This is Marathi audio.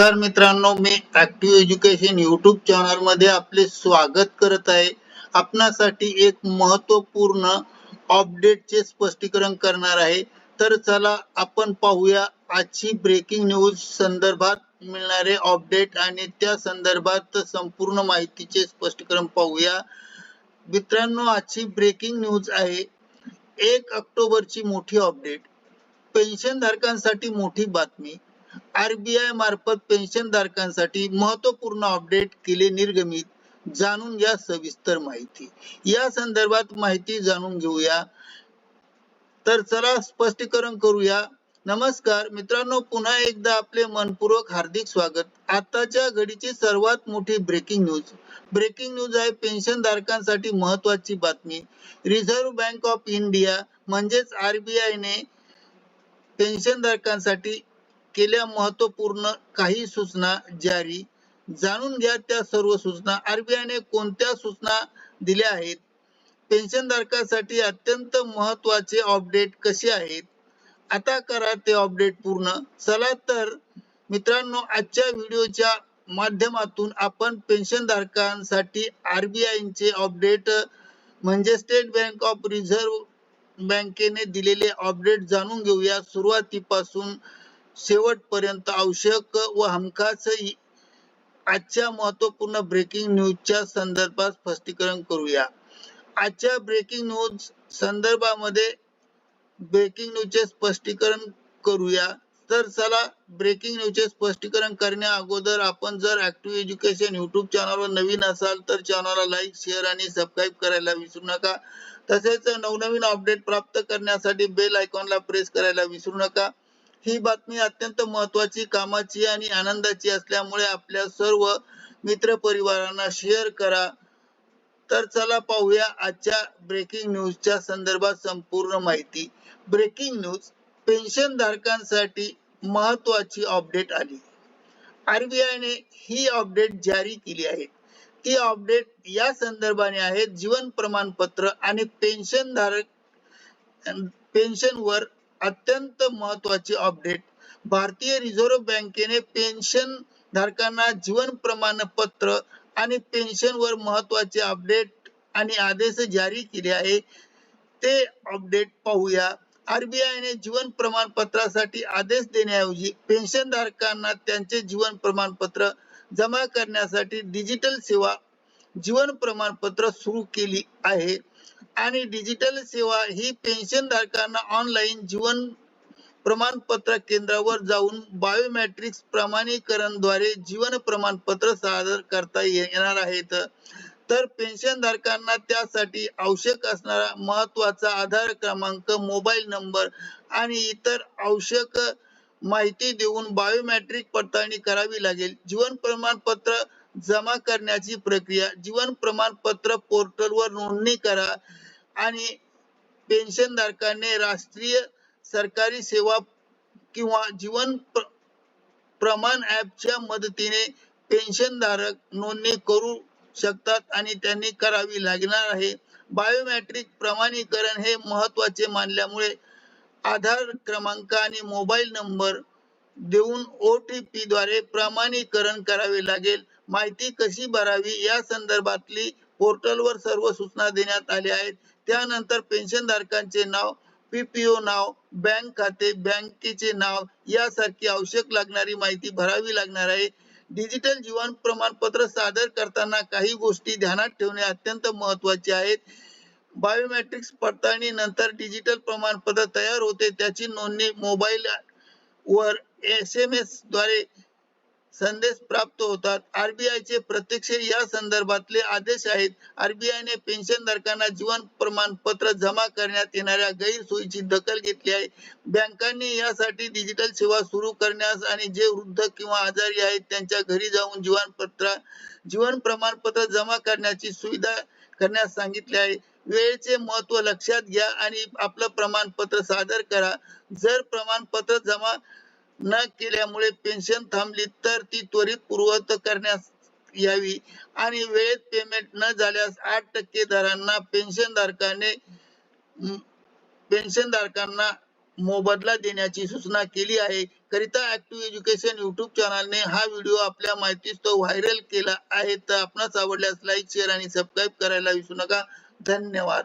नमस्कार मित्रांनो मी ऍक्टिव्ह एज्युकेशन युट्यूब चॅनलमध्ये आपले स्वागत करत आहे. आपणासाठी एक महत्त्वपूर्ण अपडेटचे स्पष्टीकरण करणार आहे. तर चला आपण पाहूया आजची ब्रेकिंग न्यूज संदर्भात मिळणारे अपडेट आणि त्या संदर्भात संपूर्ण माहितीचे स्पष्टीकरण पाहूया. मित्रांनो आजची ब्रेकिंग न्यूज आहे. एक ऑक्टोबरची मोठी अपडेट पेन्शन धारकांसाठी मोठी बातमी. आरबीआय मार्फत पेन्शन धारकांसाठी महत्त्वपूर्ण अपडेट केले निर्गमित. जाणून घ्या सविस्तर माहिती. या संदर्भात माहिती जाणून घेऊया. तर चला स्पष्टीकरण करूया. नमस्कार मित्रांनो पुन्हा एकदा आपले मनपूर्वक हार्दिक स्वागत. आताच्या घडीची सर्वात मोठी ब्रेकिंग न्यूज. ब्रेकिंग न्यूज आहे पेन्शन धारकांसाठी महत्वाची बातमी. रिझर्व्ह बँक ऑफ इंडिया म्हणजेच आरबीआय ने पेन्शन धारकांसाठी केल्या महत्त्वपूर्ण काही सूचना जारी. जाणून घ्या त्या सर्व सूचना. आरबीआय ने कोणत्या सूचना दिल्या आहेत? पेन्शन धारकासाठी अत्यंत महत्त्वाचे अपडेट कसे आहेत? आता करा ते अपडेट पूर्ण. चला तर मित्रांनो आजच्या व्हिडिओच्या माध्यमातून आपण पेन्शन धारकांसाठी आरबीआय चे अपडेट म्हणजे स्टेट बँक ऑफ रिझर्व्ह बँकेने दिलेले अपडेट जाणून घेऊया. सुरुवातीपासून शेवटपर्यंत आवश्यक व हमखास आजच्या महत्त्वपूर्ण ब्रेकिंग न्यूजच्या संदर्भात स्पष्टीकरण करूया. आजच्या ब्रेकिंग न्यूज संदर्भामध्ये ब्रेकिंग न्यूजचे स्पष्टीकरण करूया. तर चला ब्रेकिंग न्यूजचे स्पष्टीकरण करण्या अगोदर आपण जर ऍक्टिव्ह एज्युकेशन युट्यूब चॅनलवर नवीन असाल तर चॅनलला लाईक शेअर आणि सबस्क्राईब करायला विसरू नका. तसेच नवनवीन अपडेट प्राप्त करण्यासाठी बेल आयकॉनला प्रेस करायला विसरू नका. ही बातमी अत्यंत महत्वाची कामाची आणि आनंदाची असल्यामुळे आपल्या सर्व मित्र परिवारांना शेअर करा. तर चला पाहूया आजच्या ब्रेकिंग न्यूजच्या संदर्भात संपूर्ण माहिती. ब्रेकिंग न्यूज पेन्शन धारकांसाठी महत्वाची अपडेट आली आरबीआय ने ही अपडेट जारी केली आहे. ती अपडेट या संदर्भाने आहे जीवन प्रमाणपत्र आणि पेन्शन धारक पेन्शन वर अत्यंत महत्वाची अपडेट भारतीय रिझर्व्ह बँकेने पेन्शन धारकांना जीवन प्रमाणपत्र आणि पेन्शन वर महत्त्वाचे अपडेट आणि आदेश जारी केले आहे. ते अपडेट पाहूया. आरबीआय ने जीवन प्रमाणपत्रासाठी आदेश देण्याऐवजी पेन्शन धारकांना त्यांचे जीवन प्रमाणपत्र जमा करण्यासाठी डिजिटल सेवा जीवन प्रमाणपत्र सुरू केली आहे. आणि डिजिटल सेवा ही पेन्शन धारकांना ऑनलाईन जीवन प्रमाणपत्र केंद्रावर जाऊन बायोमेट्रिक्स प्रमाणीकरणद्वारे जीवन प्रमाणपत्र सादर करता येणार आहेत. तर पेन्शन धारकांना त्यासाठी आवश्यक असणारा महत्त्वाचा आधार क्रमांक मोबाईल नंबर आणि इतर आवश्यक माहिती देऊन बायोमेट्रिक पडताळणी करावी लागेल. जीवन प्रमाणपत्र जमा करण्याची प्रक्रिया जीवन प्रमाणपत्र पोर्टलवर नोंदणी करा आणि पेन्शन धारकाने राष्ट्रीय सरकारी सेवा किंवा जीवन प्र- प्रमाण ऍपच्या मदतीने पेन्शन धारक नोंदणी करू शकतात आणि त्यांनी करावी लागणार आहे. बायोमेट्रिक प्रमाणीकरण हे महत्त्वाचे मानल्यामुळे आधार क्रमांक आणि मोबाईल नंबर देऊन OTP द्वारे प्रमाणीकरण करावे लागेल. माहिती कशी भरावी? या संदर्भातली पोर्टलवर सर्व सूचना देण्यात आल्या आहेत. त्यानंतर पेन्शन धारकांचे नाव पीपीओ नाव बँक खाते बँकेचे नाव यासारखी आवश्यक लागणारी माहिती भरावी लागणार आहे. डिजिटल जीवन प्रमाणपत्र सादर करताना काही गोष्टी ध्यानात ठेवणे अत्यंत महत्त्वाचे आहेत. बायोमेट्रिक्स पडताळणी नंतर डिजिटल प्रमाणपत्र तयार होते. त्याची नोंदणी मोबाईल वर एस एम एसद्वारे संदेश प्राप्त होतात. आरबीआय चे प्रत्यक्ष या संदर्भातले आदेश आहेत. आरबीआय ने पेन्शन धारकांना जीवन प्रमाणपत्र जमा करण्यात येणाऱ्या गैरसोयीची दखल घेतली आहे. बँकांनी यासाठी डिजिटल सेवा सुरू करण्यास आणि जे वृद्ध किंवा आजारी आहेत त्यांच्या घरी जाऊन जीवन पत्र जीवन प्रमाणपत्र जमा करण्याची सुविधा करण्यास सांगितले आहे. वेळेचे महत्त्व लक्षात घ्या आणि आपलं प्रमाणपत्र सादर करा. जर प्रमाणपत्र जमा न केल्यामुळे पेन्शन थांबली तर ती त्वरित पूर्वत करण्यास यावी. आणि वेळेत पेमेंट न झाल्यास आठ टक्के दरांना पेन्शन धारकाने पेन्शन धारकांना मोबदला देण्याची सूचना केली आहे. करिता ऍक्टिव्ह एज्युकेशन युट्यूब चॅनलने हा व्हिडिओ आपल्या माहितीस्तव व्हायरल केला आहे. तर आपणास आवडल्यास लाईक शेअर आणि सबस्क्राईब करायला विसरू नका. धन्यवाद.